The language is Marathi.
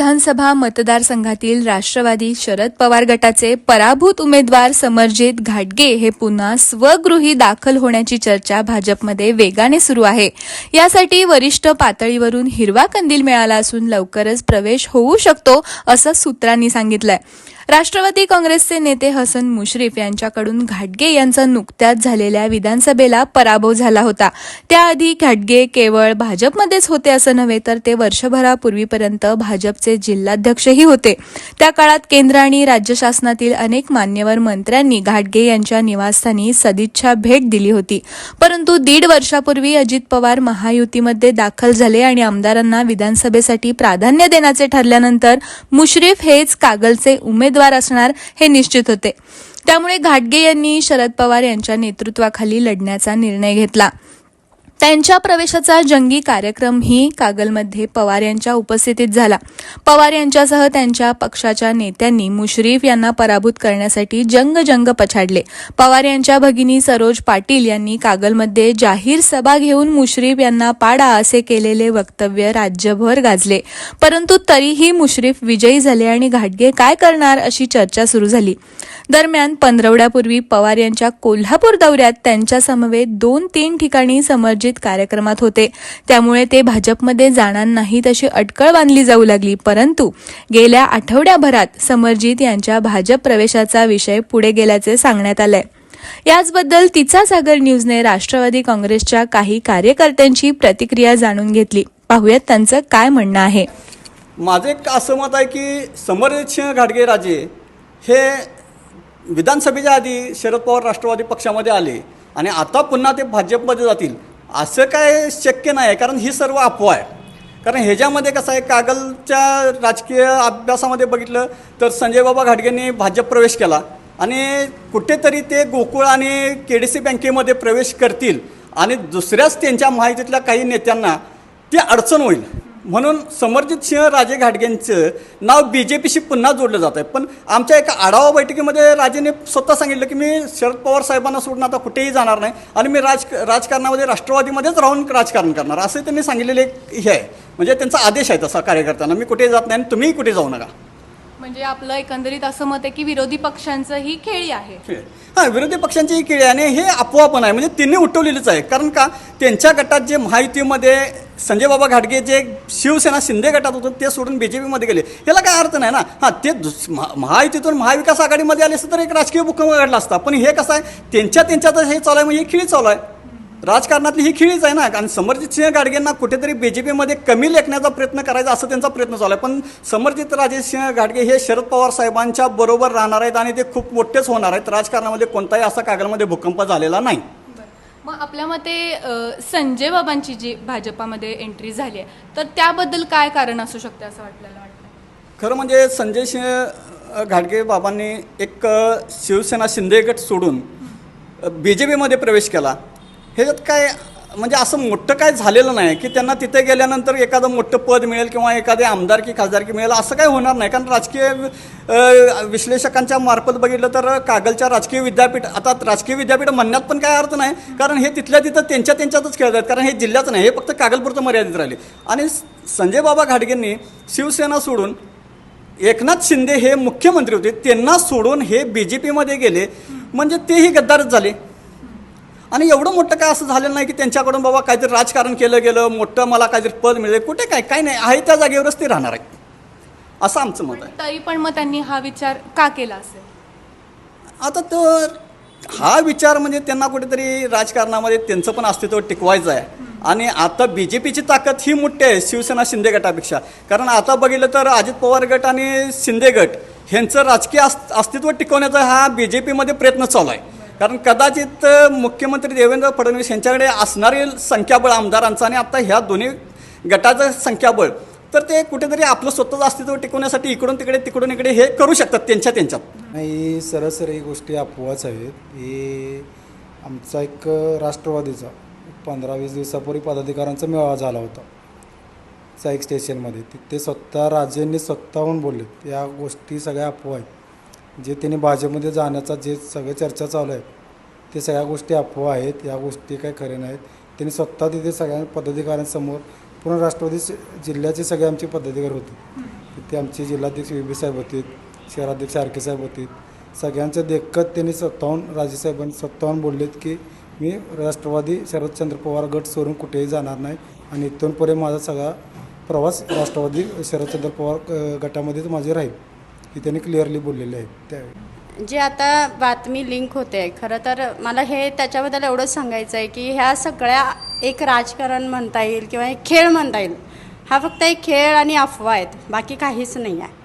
विधानसभा मतदारसंघातील राष्ट्रवादी शरद पवार गटाचे पराभूत उमेदवार समरजित घाटगे हे पुन्हा स्वगृही दाखल होण्याची चर्चा भाजपमध्ये वेगाने सुरू आहे. यासाठी वरिष्ठ पातळीवरून हिरवा कंदील मिळाला असून लवकरच प्रवेश होऊ शकतो असं सूत्रांनी सांगितलंय. राष्ट्रवादी काँग्रेसचे नेते हसन मुश्रीफ यांच्याकडून घाटगे यांचा नुकत्याच झालेल्या विधानसभेला पराभव झाला होता. त्याआधी घाटगे केवळ भाजपमध्येच होते असं नव्हे तर ते वर्षभरापूर्वीपर्यंत भाजपचे जिल्हाध्यक्षही होते. त्या काळात केंद्र आणि राज्य शासनातील अनेक मान्यवर मंत्र्यांनी घाटगे यांच्या निवासस्थानी सदिच्छा भेट दिली होती. परंतु दीड वर्षापूर्वी अजित पवार महायुतीमध्ये दाखल झाले आणि आमदारांना विधानसभेसाठी प्राधान्य देण्याचे ठरल्यानंतर मुश्रीफ हेच कागलचे उमेदवार असणार हे निश्चित होते. त्यामुळे घाटगे यांनी शरद पवार यांच्या नेतृत्वाखाली लढण्याचा निर्णय घेतला. त्यांच्या प्रवेशाचा जंगी कार्यक्रमही कागलमध्ये पवार यांच्या उपस्थितीत झाला. पवार यांच्यासह त्यांच्या पक्षाच्या नेत्यांनी मुश्रीफ यांना पराभूत करण्यासाठी जंग जंग पछाडले. पवार यांच्या भगिनी सरोज पाटील यांनी कागलमध्ये जाहीर सभा घेऊन मुश्रीफ यांना पाडा असे केलेले वक्तव्य राज्यभर गाजले. परंतु तरीही मुश्रीफ विजयी झाले आणि घाटगे काय करणार अशी चर्चा सुरू झाली. दरम्यान पंधरवड्यापूर्वी पवार यांच्या कोल्हापूर दौऱ्यात त्यांच्यासमवेत दोन तीन ठिकाणी समर्जित कार्यक्रमात होते. त्यामुळे ते भाजपमध्ये जाणार नाहीत अशी अटकळ बांधली जाऊ लागली. परंतु गेल्या आठवड्याभरात समरजीत यांच्या भाजप प्रवेशाचा विषय पुढे गेल्याचे सांगण्यात आलंय. याचबद्दल तिचा सागर न्यूजने राष्ट्रवादी काँग्रेसच्या काही कार्यकर्त्यांची प्रतिक्रिया जाणून घेतली. पाहूयात त्यांचं काय म्हणणं आहे. माझं एक असं मत आहे की समरसिंह घाटगे राजे हे विधानसभेच्या आधी शरद पवार राष्ट्रवादी पक्षामध्ये आले आणि आता पुन्हा ते भाजपमध्ये जातील. असं काय शक्य नाही आहे कारण ही सर्व अफवा आहे. कारण ह्याच्यामध्ये कसं आहे कागलच्या राजकीय अभ्यासामध्ये बघितलं तर संजय बाबा घाटगेंनी भाजप प्रवेश केला आणि कुठेतरी ते गोकुळ आणि के डी सी बँकेमध्ये प्रवेश करतील आणि दुसऱ्याच त्यांच्या माहितीतल्या काही नेत्यांना ती अडचण होईल. म्हणून समरजित सिंह राजे घाटगेंचं नाव बी जे पीशी पुन्हा जोडलं जात आहे पण आमच्या एका आढावा बैठकीमध्ये राजेने स्वतः सांगितलं की मी शरद पवार साहेबांना सोडून आता कुठेही जाणार नाही आणि मी राज राजकारणामध्ये राष्ट्रवादीमध्येच राहून राजकारण करणार. असं त्यांनी सांगितलेले एक हे आहे. म्हणजे त्यांचा आदेश आहे तसा कार्यकर्त्यांना. मी कुठेही जात नाही आणि तुम्हीही कुठे जाऊ नका. म्हणजे आपलं एकंदरीत असं मत आहे की विरोधी पक्षांचं ही खेळी आहे. हां विरोधी पक्षांची ही केळी आणि हे अफवा पण आहे. म्हणजे त्यांनी उठवलेलीच आहे. कारण का? त्यांच्या गटात जे महायुतीमध्ये संजय बाबा घाटगे जे शिवसेना शिंदे गटात होतं ते सोडून बी जे पीमध्ये गेले. याला काय अर्थ नाही ना? हां ते दुस महा- महायुतीतून महाविकास आघाडीमध्ये आले असतं तर एक राजकीय भूकंप घडला असता. पण हे कसं आहे? त्यांच्या त्यांच्यातच हे चालू आहे म्हणजे ही खिळी चालू आहे. राजकारणातली ही खिळीच आहे ना? आणि समरजित सिंह गाडगेंना कुठेतरी बी जे पीमध्ये कमी लेखण्याचा प्रयत्न करायचा असं त्यांचा प्रयत्न चालू आहे. पण समरजित राजे सिंह घाटगे हे शरद पवार साहेबांच्या बरोबर राहणार आहेत आणि ते खूप मोठेच होणार आहेत. राजकारणामध्ये कोणताही असा कागलमध्ये भूकंप झालेला नाही. मग आपल्या मते अ, संजय बाबांची जी भाजपामध्ये एंट्री झाली आहे तर त्याबद्दल काय कारण असू शकते असं वाटल्याला वाटतं खरं म्हणजे संजय सिंह अ, घाटगे बाबांनी एक अ, शिवसेना शिंदे गट सोडून बी जे पीमध्ये प्रवेश केला. ह्याच्यात काय म्हणजे असं मोठं काय झालेलं नाही की त्यांना तिथे गेल्यानंतर एखादं मोठं पद मिळेल किंवा एखादे आमदारकी खासदारकी मिळेल असं काय होणार नाही. कारण राजकीय विश्लेषकांच्या मार्फत बघितलं तर कागलच्या राजकीय विद्यापीठ आता राजकीय विद्यापीठ म्हणण्यात पण काय अर्थ नाही. कारण हे तिथल्या तिथं त्यांच्या त्यांच्यातच खेळत आहेत. कारण हे जिल्ह्याचं नाही हे फक्त कागलपूरचं मर्यादित राहिले. आणि संजय बाबा घाटगेंनी शिवसेना सोडून एकनाथ शिंदे हे मुख्यमंत्री होते त्यांना सोडून हे बी जे पीमध्ये गेले. म्हणजे तेही गद्दारच झाले. आणि एवढं मोठं काय असं झालेलं नाही की त्यांच्याकडून बाबा काहीतरी राजकारण केलं गेलं मोठं मला काहीतरी पद मिळेल कुठे काय काय नाही आहे त्या जागेवरच ते राहणार आहेत. असं आमचं मत आहे. तरी पण मग त्यांनी हा विचार का केला असेल? आता तर हा विचार म्हणजे त्यांना कुठेतरी राजकारणामध्ये त्यांचं पण अस्तित्व टिकवायचं आहे. आणि आता बी जे पीची ताकद ही मोठी आहे शिवसेना शिंदे गटापेक्षा. कारण आता बघितलं तर अजित पवार गट आणि शिंदे गट ह्यांचं राजकीय अस् अस्तित्व टिकवण्याचा हा बी जे पीमध्ये प्रयत्न चालू आहे. कारण कदाचित मुख्यमंत्री देवेंद्र फडणवीस यांच्याकडे असणारे संख्याबळ आमदारांचं आणि आता ह्या दोन्ही गटाचं संख्याबळ तर ते कुठेतरी आपलं स्वतःचं अस्तित्व टिकवण्यासाठी इकडून तिकडे तिकडून इकडे हे करू शकतात त्यांच्या त्यांच्यात. नाही सरासरी गोष्टी अफवाच आहेत. हे आमचा एक राष्ट्रवादीचा पंधरा वीस दिवसापूर्वी पदाधिकाऱ्यांचा मेळावा झाला होता. साईक स्टेशनमध्ये. तिथे स्वतः राजेंनी स्वतःहून बोलले या गोष्टी सगळ्या अफवा आहेत. जे त्यांनी भाजपमध्ये जाण्याचा जे सगळं चर्चा चालू आहे ते सगळ्या गोष्टी अफवा आहेत या गोष्टी काही खरे नाहीत. त्यांनी स्वतः तिथे सगळ्या पदाधिकाऱ्यांसमोर पूर्ण राष्ट्रवादी जिल्ह्याचे सगळे आमचे पदाधिकारी होते. ते आमचे जिल्हाध्यक्ष बी साहेब होते शहराध्यक्ष आर के साहेब होते. सगळ्यांचं देखत त्यांनी स्वतःहून राजेसाहेबांनी स्वतःहून बोललेत की मी राष्ट्रवादी शरदचंद्र पवार गट सोडून कुठेही जाणार नाही आणि इथून पुढे माझा सगळा प्रवास राष्ट्रवादी शरदचंद्र पवार गटामध्येच माझे राहील. हे त्यांनी क्लिअरली बोललेले आहेत. त्यावेळी जे आता बातमी लिंक होते खरं तर मला हे त्याच्याबद्दल एवढंच सांगायचं आहे की ह्या सगळ्या एक राजकारण म्हणता येईल किंवा एक खेळ म्हणता येईल हा फक्त एक खेळ आणि अफवा आहेत बाकी काहीच नाही आहे.